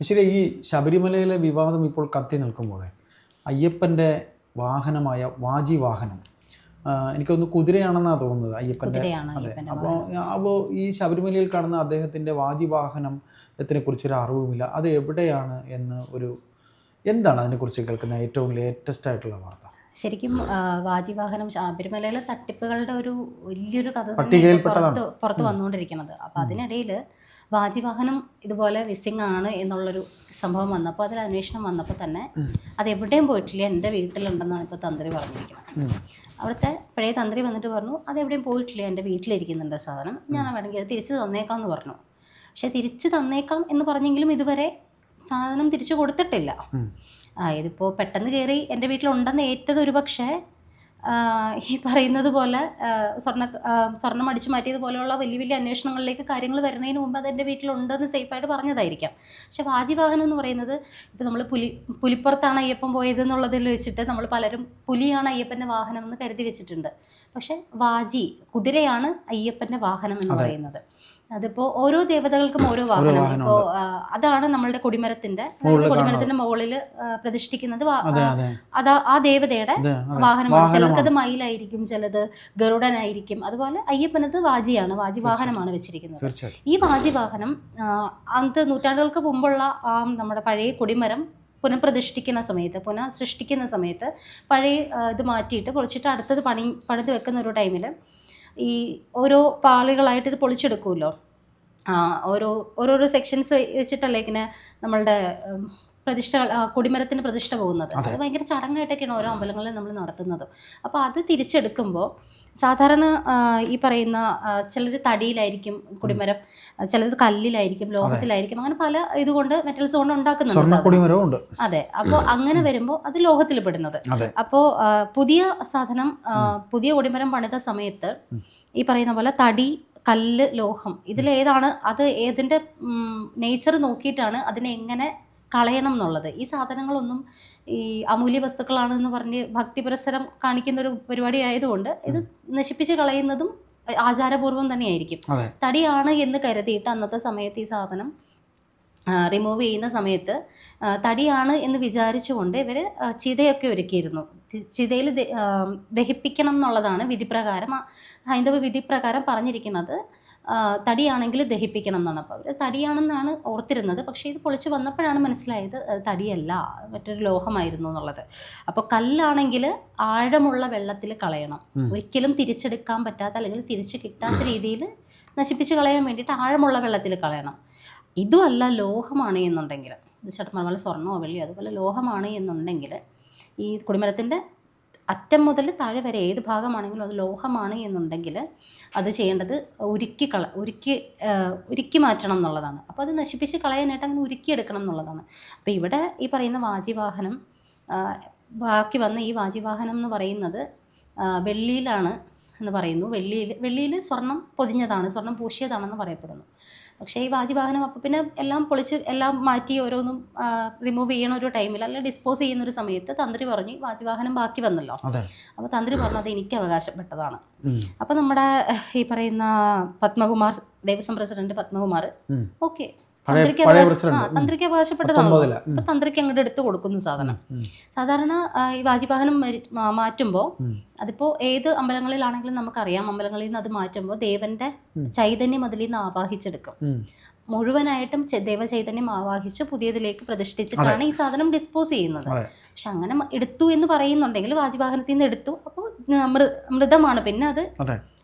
ശരി ഈ ശബരിമലയിലെ വിവാദം ഇപ്പോൾ കത്തി നിൽക്കുമ്പോൾ അയ്യപ്പന്റെ വാഹനമായ വാജി വാഹനം എനിക്കൊന്ന് കുതിരയാണെന്നാണ് തോന്നുന്നത് അയ്യപ്പന്റെ. അതെ അപ്പോൾ അപ്പോൾ ഈ ശബരിമലയിൽ കാണുന്ന അദ്ദേഹത്തിന്റെ വാജി വാഹനം ത്തിനെ കുറിച്ചൊരു അറിവുമില്ല. അത് എവിടെയാണ് എന്ന് ഒരു എന്താണ് അതിനെക്കുറിച്ച് കേൾക്കുന്ന ഏറ്റവും ലേറ്റസ്റ്റ് ആയിട്ടുള്ള വാർത്ത? ശരിക്കും വാജി വാജിവാഹനം ശബരിമലയിലെ തട്ടിപ്പുകളുടെ ഒരു വലിയൊരു കഥ പുറത്ത് പുറത്ത് വന്നുകൊണ്ടിരിക്കുന്നത്. അപ്പോൾ അതിനിടയിൽ വാജിവാഹനം ഇതുപോലെ മിസ്സിംഗ് ആണ് എന്നുള്ളൊരു സംഭവം വന്നപ്പോൾ അതിൽ അന്വേഷണം വന്നപ്പോൾ തന്നെ അത് എവിടെയും പോയിട്ടില്ല. എന്റെ വീട്ടിലുണ്ടെന്നാണ് ഇപ്പോൾ തന്ത്രി പറഞ്ഞിരിക്കുന്നത്. അവിടുത്തെ പഴയ തന്ത്രി വന്നിട്ട് പറഞ്ഞു അത് എവിടെയും പോയിട്ടില്ല. എന്റെ വീട്ടിലിരിക്കുന്നുണ്ട് സാധനം. ഞാൻ വേണമെങ്കിൽ അത് തിരിച്ച് തന്നേക്കാം എന്ന് പറഞ്ഞു. പക്ഷെ തിരിച്ചു തന്നേക്കാം എന്ന് പറഞ്ഞെങ്കിലും ഇതുവരെ സാധനം തിരിച്ചു കൊടുത്തിട്ടില്ല. ഇതിപ്പോൾ പെട്ടെന്ന് കയറി എന്റെ വീട്ടിലുണ്ടെന്ന് ഏറ്റത് ഒരു പക്ഷേ ഈ പറയുന്നത് പോലെ സ്വർണ സ്വർണം അടിച്ചു മാറ്റിയത് പോലെയുള്ള വലിയ വലിയ അന്വേഷണങ്ങളിലേക്ക് കാര്യങ്ങൾ വരുന്നതിന് മുമ്പ് അത് എന്റെ വീട്ടിലുണ്ടെന്ന് സേഫായിട്ട് പറഞ്ഞതായിരിക്കാം. പക്ഷെ വാജിവാഹനം എന്ന് പറയുന്നത് ഇപ്പോൾ നമ്മൾ പുലി പുലിപ്പുറത്താണ് അയ്യപ്പൻ പോയത് എന്നുള്ളതിൽ വെച്ചിട്ട് നമ്മൾ പലരും പുലിയാണ് അയ്യപ്പന്റെ വാഹനം എന്ന് കരുതി വെച്ചിട്ടുണ്ട്. പക്ഷെ വാജി കുതിരയാണ് അയ്യപ്പന്റെ വാഹനം എന്ന് പറയുന്നത്. അതിപ്പോൾ ഓരോ ദേവതകൾക്കും ഓരോ വാഹനം ഇപ്പോൾ അതാണ് നമ്മളുടെ കൊടിമരത്തിന്റെ കൊടിമരത്തിന്റെ മുകളിൽ പ്രതിഷ്ഠിക്കുന്നത് അത് ആ, ദേവതയുടെ വാഹനമാണ്. ചിലർക്ക് അത് മയിലായിരിക്കും ചിലത് ഗരുഡനായിരിക്കും. അതുപോലെ അയ്യപ്പനത് വാജിയാണ് വാജി വാഹനമാണ് വെച്ചിരിക്കുന്നത്. ഈ വാജി വാഹനം അന്ത് നൂറ്റാണ്ടുകൾക്ക് മുമ്പുള്ള ആ നമ്മുടെ പഴയ കൊടിമരം പുനഃപ്രതിഷ്ഠിക്കുന്ന സമയത്ത് പുനഃ സൃഷ്ടിക്കുന്ന സമയത്ത് പഴയ ഇത് മാറ്റിയിട്ട് പൊളിച്ചിട്ട് അടുത്തത് പണി പണിത് വെക്കുന്ന ഒരു ടൈമിൽ ഈ ഓരോ പാളികളായിട്ട് ഇത് പൊളിച്ചെടുക്കുമല്ലോ ഓരോ ഓരോരോ സെക്ഷൻസ് വെച്ചിട്ടല്ലേ ഇങ്ങനെ നമ്മളുടെ പ്രതിഷ്ഠ കൊടിമരത്തിന് പ്രതിഷ്ഠ പോകുന്നത്. അത്. ഭയങ്കര ചടങ്ങായിട്ടൊക്കെയാണ് ഓരോ അമ്പലങ്ങളിൽ നമ്മൾ നടത്തുന്നത്. അപ്പോൾ അത് തിരിച്ചെടുക്കുമ്പോൾ സാധാരണ ഈ പറയുന്ന ചിലർ തടിയിലായിരിക്കും കുടിമരം ചിലത് കല്ലിലായിരിക്കും ലോഹത്തിലായിരിക്കും അങ്ങനെ പല ഇതുകൊണ്ട് മെറ്റൽസ് കൊണ്ട് ഉണ്ടാക്കുന്നുണ്ട് അതെ. അപ്പോൾ അങ്ങനെ വരുമ്പോൾ അത് ലോഹത്തിൽ പെടുന്നത്. അപ്പോൾ പുതിയ സാധനം പുതിയ കുടിമരം പണിത സമയത്ത് ഈ പറയുന്ന പോലെ തടി കല്ല് ലോഹം ഇതിലേതാണ് അത് ഏതിന്റെ നേച്ചർ നോക്കിയിട്ടാണ് അതിനെ എങ്ങനെ കളയണം എന്നുള്ളത്. ഈ സാധനങ്ങളൊന്നും ഈ അമൂല്യ വസ്തുക്കളാണെന്ന് പറഞ്ഞ് ഭക്തി പുരസരം കാണിക്കുന്ന ഒരു പരിപാടി ആയതുകൊണ്ട് ഇത് നശിപ്പിച്ച് കളയുന്നതും ആചാരപൂർവം തന്നെയായിരിക്കും. തടിയാണ് എന്ന് കരുതിയിട്ട് അന്നത്തെ സമയത്ത് ഈ സാധനം റിമൂവ് ചെയ്യുന്ന സമയത്ത് തടിയാണ് എന്ന് വിചാരിച്ചുകൊണ്ട് ഇവർ ചിതയൊക്കെ ഒരുക്കിയിരുന്നു. ചിതയിൽ ദഹിപ്പിക്കണം എന്നുള്ളതാണ് വിധിപ്രകാരം ഹൈന്ദവ വിധിപ്രകാരം പറഞ്ഞിരിക്കുന്നത്. തടിയാണെങ്കിൽ ദഹിപ്പിക്കണം എന്നാണ്. അപ്പോൾ അവർ തടിയാണെന്നാണ് ഓർത്തിരുന്നത്. പക്ഷേ ഇത് പൊളിച്ച് വന്നപ്പോഴാണ് മനസ്സിലായത് തടിയല്ല മറ്റൊരു ലോഹമായിരുന്നു എന്നുള്ളത്. അപ്പോൾ കല്ലാണെങ്കിൽ ആഴമുള്ള വെള്ളത്തിൽ കളയണം. ഒരിക്കലും തിരിച്ചെടുക്കാൻ പറ്റാത്ത അല്ലെങ്കിൽ തിരിച്ചു കിട്ടാത്ത രീതിയിൽ നശിപ്പിച്ച് കളയാൻ വേണ്ടിയിട്ട് ആഴമുള്ള വെള്ളത്തിൽ കളയണം. ഇതുമല്ല ലോഹമാണ് എന്നുണ്ടെങ്കിൽ ചേട്ടൻ പോലെ സ്വർണമോ വെള്ളിയോ അതുപോലെ ലോഹമാണ് എന്നുണ്ടെങ്കിൽ ഈ കുടിമരത്തിന്റെ അറ്റം മുതൽ താഴെ വരെ ഏത് ഭാഗമാണെങ്കിലും അത് ലോഹമാണ് എന്നുണ്ടെങ്കിൽ അത് ചെയ്യേണ്ടത് ഉരുക്കി കള ഉരുക്കി ഉരുക്കി മാറ്റണം എന്നുള്ളതാണ്. അപ്പോൾ അത് നശിപ്പിച്ച് കളയാനായിട്ട് അങ്ങനെ ഉരുക്കിയെടുക്കണം എന്നുള്ളതാണ്. അപ്പോൾ ഇവിടെ ഈ പറയുന്ന വാജിവാഹനം ബാക്കി വന്ന ഈ വാജിവാഹനം എന്ന് പറയുന്നത് വെള്ളിയിലാണ് എന്ന് പറയുന്നു. വെള്ളിയിൽ വെള്ളിയിൽ സ്വർണം പൊതിഞ്ഞതാണ് സ്വർണം പൂശിയതാണെന്ന് പറയപ്പെടുന്നു. പക്ഷേ ഈ വാജിവാഹനം അപ്പം പിന്നെ എല്ലാം പൊളിച്ച് എല്ലാം മാറ്റി ഓരോന്നും റിമൂവ് ചെയ്യണ ഒരു ടൈമിൽ അല്ലെങ്കിൽ ഡിസ്പോസ് ചെയ്യുന്ന ഒരു സമയത്ത് തന്ത്രി പറഞ്ഞു വാജിവാഹനം ബാക്കി വന്നല്ലോ. അപ്പോൾ തന്ത്രി പറഞ്ഞു അത് എനിക്ക് അവകാശപ്പെട്ടതാണ്. അപ്പം അപ്പോൾ നമ്മുടെ ഈ പറയുന്ന പത്മകുമാർ ദേവസ്വം പ്രസിഡന്റ് പത്മകുമാർ. ഓക്കെ. തന്ത്രിക്ക് തന്ത്രിക്ക് അവകാശപ്പെട്ടതാണല്ലോ അങ്ങോട്ട് എടുത്തു കൊടുക്കുന്നു സാധനം സാധാരണ ഈ വാജിവാഹനം മാറ്റുമ്പോൾ അതിപ്പോ ഏത് അമ്പലങ്ങളിലാണെങ്കിലും നമുക്കറിയാം അമ്പലങ്ങളിൽ നിന്ന് അത് മാറ്റുമ്പോൾ ദേവന്റെ ചൈതന്യം അതിൽ നിന്ന് ആവാഹിച്ചെടുക്കും. മുഴുവനായിട്ടും ദേവചൈതന്യം ആവാഹിച്ച് പുതിയതിലേക്ക് പ്രതിഷ്ഠിച്ചിട്ടാണ് ഈ സാധനം ഡിസ്പോസ് ചെയ്യുന്നത്. പക്ഷെ അങ്ങനെ എടുത്തു എന്ന് പറയുന്നുണ്ടെങ്കിൽ വാജിവാഹനത്തിൽ നിന്ന് എടുത്തു അപ്പോൾ മൃതമാണ്. പിന്നെ അത്.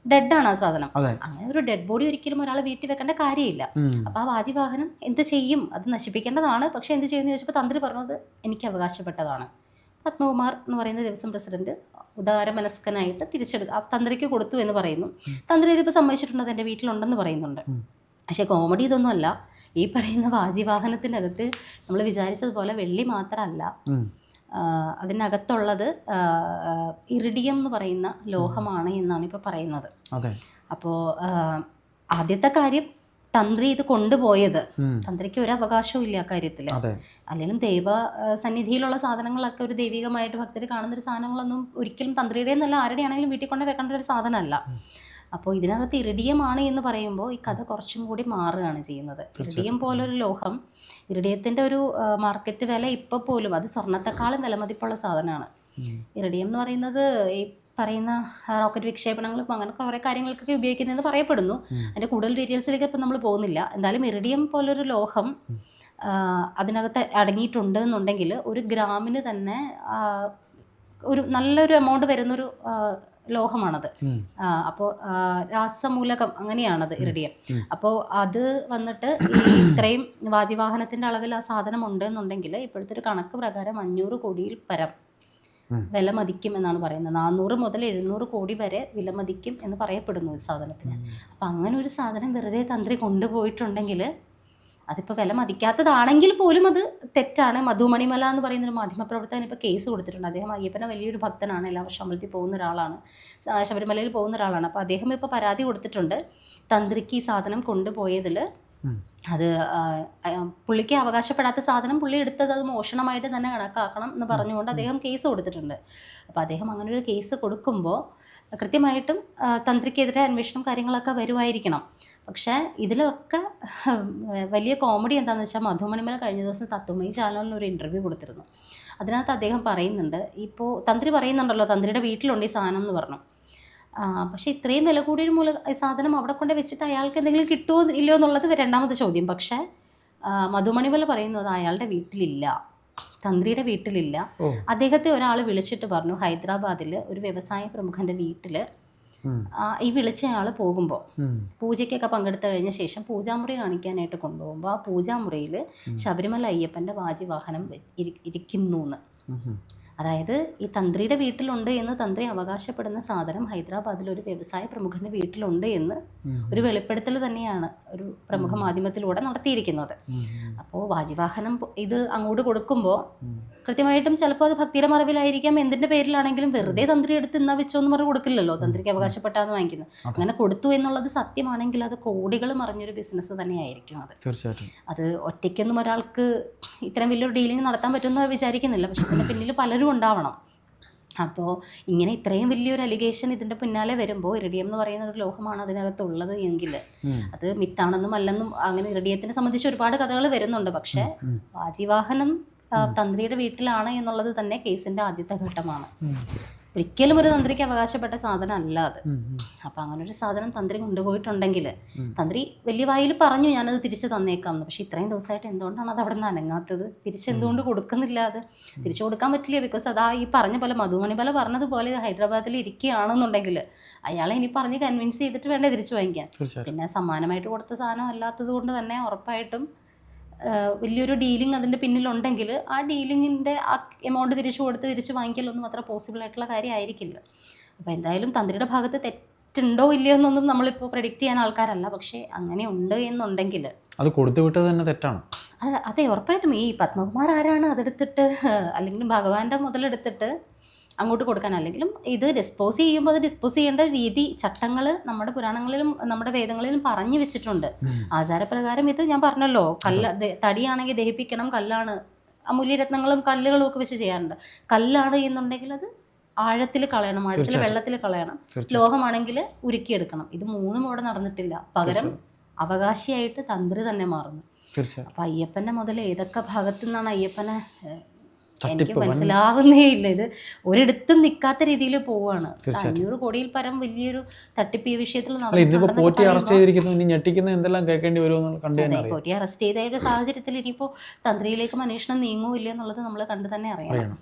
അതെ ആണ് ആ സാധനം. അങ്ങനെ ഒരു ഡെഡ് ബോഡി ഒരിക്കലും ഒരാളെ വീട്ടിൽ വെക്കേണ്ട കാര്യമില്ല. അപ്പൊ ആ വാജിവാഹനം എന്ത് ചെയ്യും? അത് നശിപ്പിക്കേണ്ടതാണ്. പക്ഷെ എന്ത് ചെയ്യുമെന്ന് ചോദിച്ചപ്പോൾ തന്ത്രി പറഞ്ഞത് എനിക്ക് അവകാശപ്പെട്ടതാണ്. പത്മകുമാർ എന്ന് പറയുന്ന ദിവസം പ്രസിഡന്റ് ഉദാരമനസ്കനായിട്ട് തിരിച്ചെടുക്കുക ആ തന്ത്രിക്ക് കൊടുത്തു എന്ന് പറയുന്നു. തന്ത്രി ഇതിപ്പോൾ സമ്മതിച്ചിട്ടുണ്ട് എന്റെ വീട്ടിലുണ്ടെന്ന് പറയുന്നുണ്ട്. പക്ഷേ കോമഡി ഇതൊന്നുമല്ല. ഈ പറയുന്ന വാജിവാഹനത്തിനകത്ത് നമ്മൾ വിചാരിച്ചതുപോലെ വെള്ളി മാത്രമല്ല. അതിനകത്തുള്ളത് ഇറിഡിയം എന്ന് പറയുന്ന ലോഹമാണ് എന്നാണ് ഇപ്പോൾ പറയുന്നത്. അപ്പോൾ ആദ്യത്തെ കാര്യം തന്ത്രി ഇത് കൊണ്ടുപോയത്. തന്ത്രിക്ക് ഒരു അവകാശവും ഇല്ല കാര്യത്തിൽ അല്ലെങ്കിലും ദൈവ സന്നിധിയിലുള്ള സാധനങ്ങളൊക്കെ ഒരു ദൈവികമായിട്ട് ഭക്തർ കാണുന്ന ഒരു സാധനങ്ങളൊന്നും ഒരിക്കലും തന്ത്രിയുടെ എന്നല്ല ആരുടെയാണെങ്കിലും വീട്ടിൽ കൊണ്ട് വെക്കേണ്ട ഒരു സാധനമല്ല. അപ്പോൾ ഇതിനകത്ത് ഇറിഡിയമാണ് എന്ന് പറയുമ്പോൾ ഈ കഥ കുറച്ചും കൂടി മാറുകയാണ് ചെയ്യുന്നത്. ഇറിഡിയം പോലൊരു ലോഹം ഇറിഡിയത്തിന്റെ ഒരു മാർക്കറ്റ് വില ഇപ്പോൾ പോലും അത് സ്വർണത്തെക്കാളും വിലമതിപ്പുള്ള സാധനമാണ്. ഇറിഡിയം എന്ന് പറയുന്നത് ഈ പറയുന്ന റോക്കറ്റ് വിക്ഷേപണങ്ങളും അങ്ങനെ കുറേ കാര്യങ്ങൾക്കൊക്കെ ഉപയോഗിക്കുന്നതെന്ന് പറയപ്പെടുന്നു. അതിന്റെ കൂടുതൽ ഡീറ്റെയിൽസിലേക്ക് ഇപ്പം നമ്മൾ പോകുന്നില്ല. എന്തായാലും ഇറിഡിയം പോലൊരു ലോഹം അതിനകത്ത് അടങ്ങിയിട്ടുണ്ട് എന്നുണ്ടെങ്കിൽ ഒരു ഗ്രാമിന് തന്നെ ഒരു നല്ലൊരു എമൗണ്ട് വരുന്നൊരു ലോഹമാണത്. അപ്പോൾ രാസമൂലകം അങ്ങനെയാണത് ഇറിഡിയം. അപ്പോൾ അത് വന്നിട്ട് ഈ ഇത്രയും വാജിവാഹനത്തിന്റെ അളവിൽ ആ സാധനം ഉണ്ട് എന്നുണ്ടെങ്കിൽ ഇപ്പോഴത്തെ ഒരു കണക്ക് പ്രകാരം അഞ്ഞൂറ് കോടിയിൽ പരം വില മതിക്കും എന്നാണ് പറയുന്നത്. നാനൂറ് മുതൽ എഴുന്നൂറ് കോടി വരെ വില മതിക്കും എന്ന് പറയപ്പെടുന്നു ഈ സാധനത്തിന്. അപ്പം അങ്ങനെ ഒരു സാധനം വെറുതെ തന്ത്രി കൊണ്ടുപോയിട്ടുണ്ടെങ്കിൽ അതിപ്പോൾ വില മതിക്കാത്തതാണെങ്കിൽ പോലും അത് തെറ്റാണ്. മധുമണിമല എന്ന് പറയുന്ന ഒരു മാധ്യമപ്രവർത്തകൻ ഇപ്പോൾ കേസ് കൊടുത്തിട്ടുണ്ട്. അദ്ദേഹം അയ്യപ്പനെ വലിയൊരു ഭക്തനാണ്. എല്ലാ വർഷം അമ്പലത്തിൽ പോകുന്ന ഒരാളാണ്. ശബരിമലയിൽ പോകുന്ന ഒരാളാണ്. അപ്പോൾ അദ്ദേഹം ഇപ്പോൾ പരാതി കൊടുത്തിട്ടുണ്ട് തന്ത്രിക്ക് ഈ സാധനം കൊണ്ടുപോയതിൽ. അത് പുള്ളിക്ക് അവകാശപ്പെടാത്ത സാധനം പുള്ളി എടുത്തത് അത് മോഷണമായിട്ട് തന്നെ കണക്കാക്കണം എന്ന് പറഞ്ഞുകൊണ്ട് അദ്ദേഹം കേസ് കൊടുത്തിട്ടുണ്ട്. അപ്പോൾ അദ്ദേഹം അങ്ങനെ ഒരു കേസ് കൊടുക്കുമ്പോൾ കൃത്യമായിട്ടും തന്ത്രിക്കെതിരെ അന്വേഷണം കാര്യങ്ങളൊക്കെ വരുമായിരിക്കണം. പക്ഷേ ഇതിലൊക്കെ വലിയ കോമഡി എന്താണെന്ന് വെച്ചാൽ മധുമണിമല കഴിഞ്ഞ ദിവസം തത്വമയി ചാനലിൽ ഒരു ഇന്റർവ്യൂ കൊടുത്തിരുന്നു. അതിനകത്ത് അദ്ദേഹം പറയുന്നുണ്ട് ഇപ്പോൾ തന്ത്രി പറയുന്നുണ്ടല്ലോ തന്ത്രിയുടെ വീട്ടിലുണ്ട് ഈ സാധനം എന്ന് പറഞ്ഞു. പക്ഷേ ഇത്രയും വില കൂടിയൊരു മൂല സാധനം അവിടെ കൊണ്ട് വെച്ചിട്ട് അയാൾക്ക് എന്തെങ്കിലും കിട്ടുമോ ഇല്ലയോ എന്നുള്ളത് രണ്ടാമത്തെ ചോദ്യം. പക്ഷേ മധുമണിമല പറയുന്നത് അയാളുടെ വീട്ടിലില്ല. തന്ത്രിയുടെ വീട്ടിലില്ല. അദ്ദേഹത്തെ ഒരാൾ വിളിച്ചിട്ട് പറഞ്ഞു ഹൈദരാബാദിൽ ഒരു വ്യവസായ പ്രമുഖന്റെ വീട്ടിൽ ഈ വിളിച്ച ആൾ പോകുമ്പോൾ പൂജയ്ക്കൊക്കെ പങ്കെടുത്തു കഴിഞ്ഞ ശേഷം പൂജാമുറി കാണിക്കാനായിട്ട് കൊണ്ടുപോകുമ്പോൾ ആ പൂജാമുറിയിൽ ശബരിമല അയ്യപ്പന്റെ വാജിവാഹനം വാഹനം ഇരി- ഇരിക്കുന്നു എന്ന് അതായത് ഈ തന്ത്രിയുടെ വീട്ടിലുണ്ട് എന്ന് തന്ത്രി അവകാശപ്പെടുന്ന സാധനം ഹൈദരാബാദിൽ ഒരു വ്യവസായ പ്രമുഖന്റെ വീട്ടിലുണ്ട് എന്ന് ഒരു വെളിപ്പെടുത്തൽ തന്നെയാണ് ഒരു പ്രമുഖ മാധ്യമത്തിലൂടെ നടത്തിയിരിക്കുന്നത്. അപ്പോൾ വാജിവാഹനം ഇത് അങ്ങോട്ട് കൊടുക്കുമ്പോൾ കൃത്യമായിട്ടും ചിലപ്പോൾ അത് ഭക്തിയുടെ മറവിലായിരിക്കാം എന്തിന്റെ പേരിലാണെങ്കിലും വെറുതെ തന്ത്രി എടുത്ത് ഇന്നാ വെച്ചോ എന്ന് പറഞ്ഞ് കൊടുക്കില്ലല്ലോ തന്ത്രിക്ക് അവകാശപ്പെട്ടാന്ന് വാങ്ങിക്കുന്നത് അങ്ങനെ കൊടുത്തു എന്നുള്ളത് സത്യമാണെങ്കിൽ അത് കോടികൾ മറിഞ്ഞൊരു ബിസിനസ് തന്നെയായിരിക്കും അത്. തീർച്ചയായിട്ടും. അത് ഒറ്റയ്ക്കൊന്നും ഒരാൾക്ക് ഇത്രയും വലിയൊരു ഡീലിംഗ് നടത്താൻ പറ്റുമെന്ന് വിചാരിക്കുന്നില്ല പക്ഷെ പിന്നിൽ പലരും ഉണ്ടാവണം. അപ്പോൾ ഇങ്ങനെ ഇത്രയും വലിയൊരു അലിഗേഷൻ ഇതിന്റെ പിന്നാലെ വരുമ്പോൾ ഇറിഡിയം എന്ന് പറയുന്ന ഒരു ലോഹമാണ് അതിനകത്തുള്ളത് എങ്കിൽ അത് മിത്താണെന്നും അല്ലെന്നും അങ്ങനെ ഇറിഡിയത്തിനെ സംബന്ധിച്ച് ഒരുപാട് കഥകൾ വരുന്നുണ്ട്. പക്ഷേ വാജിവാഹനം തന്ത്രിയുടെ വീട്ടിലാണ് എന്നുള്ളത് തന്നെ കേസിന്റെ ആദ്യത്തെ ഘട്ടമാണ്. ഒരിക്കലും ഒരു തന്ത്രിക്ക് അവകാശപ്പെട്ട സാധനം അല്ല അത്. അപ്പം അങ്ങനെ ഒരു സാധനം തന്ത്രി കൊണ്ടുപോയിട്ടുണ്ടെങ്കിൽ തന്ത്രി വലിയ വായിൽ പറഞ്ഞു ഞാനത് തിരിച്ചു തന്നേക്കാം പക്ഷെ ഇത്രയും ദിവസമായിട്ട് എന്തുകൊണ്ടാണ് അത് അവിടെ നിന്ന് അനങ്ങാത്തത്? തിരിച്ച് എന്തുകൊണ്ട് കൊടുക്കുന്നില്ല അത്? തിരിച്ചു കൊടുക്കാൻ പറ്റില്ല ബിക്കോസ് അതാ ഈ പറഞ്ഞ പോലെ മധുമണി പോലെ പറഞ്ഞതുപോലെ ഹൈദരാബാദിൽ ഇരിക്കുകയാണെന്നുണ്ടെങ്കിൽ അയാളെ ഇനി പറഞ്ഞ് കൺവിൻസ് ചെയ്തിട്ട് വേണ്ടേ തിരിച്ചു വാങ്ങിക്കാൻ. പിന്നെ സമ്മാനമായിട്ട് കൊടുത്ത സാധനം അല്ലാത്തത് കൊണ്ട് തന്നെ ഉറപ്പായിട്ടും വലിയൊരു ഡീലിംഗ് അതിന്റെ പിന്നിലുണ്ടെങ്കിൽ ആ ഡീലിങ്ങിന്റെ ആ എമൗണ്ട് തിരിച്ചു കൊടുത്ത് തിരിച്ച് വാങ്ങിക്കലൊന്നും അത്ര പോസിബിൾ ആയിട്ടുള്ള കാര്യമായിരിക്കില്ല. അപ്പോൾ എന്തായാലും തന്ത്രിയുടെ ഭാഗത്ത് തെറ്റുണ്ടോ ഇല്ലയോ എന്നൊന്നും നമ്മളിപ്പോൾ പ്രഡിക്റ്റ് ചെയ്യാൻ ആൾക്കാരല്ല. പക്ഷേ അങ്ങനെ ഉണ്ട് എന്നുണ്ടെങ്കിൽ അത് കൊടുത്തു വിട്ടത് തന്നെ തെറ്റാണ്. അത് അതെ ഉറപ്പായിട്ടും ഈ പത്മകുമാർ ആരാണ് അതെടുത്തിട്ട് അല്ലെങ്കിൽ ഭഗവാന്റെ മുതലെടുത്തിട്ട് അങ്ങോട്ട് കൊടുക്കാൻ അല്ലെങ്കിലും ഇത് ഡിസ്പോസ് ചെയ്യുമ്പോൾ അത് ഡിസ്പോസ് ചെയ്യേണ്ട രീതി ചട്ടങ്ങൾ നമ്മുടെ പുരാണങ്ങളിലും നമ്മുടെ വേദങ്ങളിലും പറഞ്ഞു വെച്ചിട്ടുണ്ട്. ആചാരപ്രകാരം ഇത് ഞാൻ പറഞ്ഞല്ലോ. കല്ല് തടിയാണെങ്കിൽ ദഹിപ്പിക്കണം കല്ലാണ് അമൂല്യരത്നങ്ങളും കല്ലുകളും ഒക്കെ വെച്ച് ചെയ്യാറുണ്ട്. കല്ലാണ് എന്നുണ്ടെങ്കിൽ അത് ആഴത്തിൽ കളയണം ആഴത്തിൽ വെള്ളത്തിൽ കളയണം. ലോഹമാണെങ്കിൽ ഉരുക്കിയെടുക്കണം. ഇത് മൂന്നും ഇവിടെ നടന്നിട്ടില്ല. പകരം അവകാശിയായിട്ട് തന്ത്രി തന്നെ മാറുന്നു. അപ്പൊ അയ്യപ്പന്റെ മുതൽ ഏതൊക്കെ ഭാഗത്തു നിന്നാണ് അയ്യപ്പനെ എനിക്ക് മനസ്സിലാവുന്നേ ഇല്ല. ഇത് ഒരിടത്തും നിൽക്കാത്ത രീതിയിൽ പോവാണ്. അഞ്ഞൂറ് കോടിയിൽ പരം വലിയൊരു തട്ടിപ്പ് ഈ വിഷയത്തിൽ പോറ്റി അറസ്റ്റ് ചെയ്തിരിക്കുന്നു. ഇനി ഞെട്ടിക്കുന്ന എന്തെല്ലാം കേൾക്കേണ്ടി വരുമെന്ന് പോറ്റി അറസ്റ്റ് ചെയ്ത സാഹചര്യത്തിൽ ഇനിയിപ്പോൾ തന്ത്രിയിലേക്കും അന്വേഷണം നീങ്ങൂല്ല എന്നുള്ളത് നമ്മൾ കണ്ടു തന്നെ അറിയാം അറിയണം.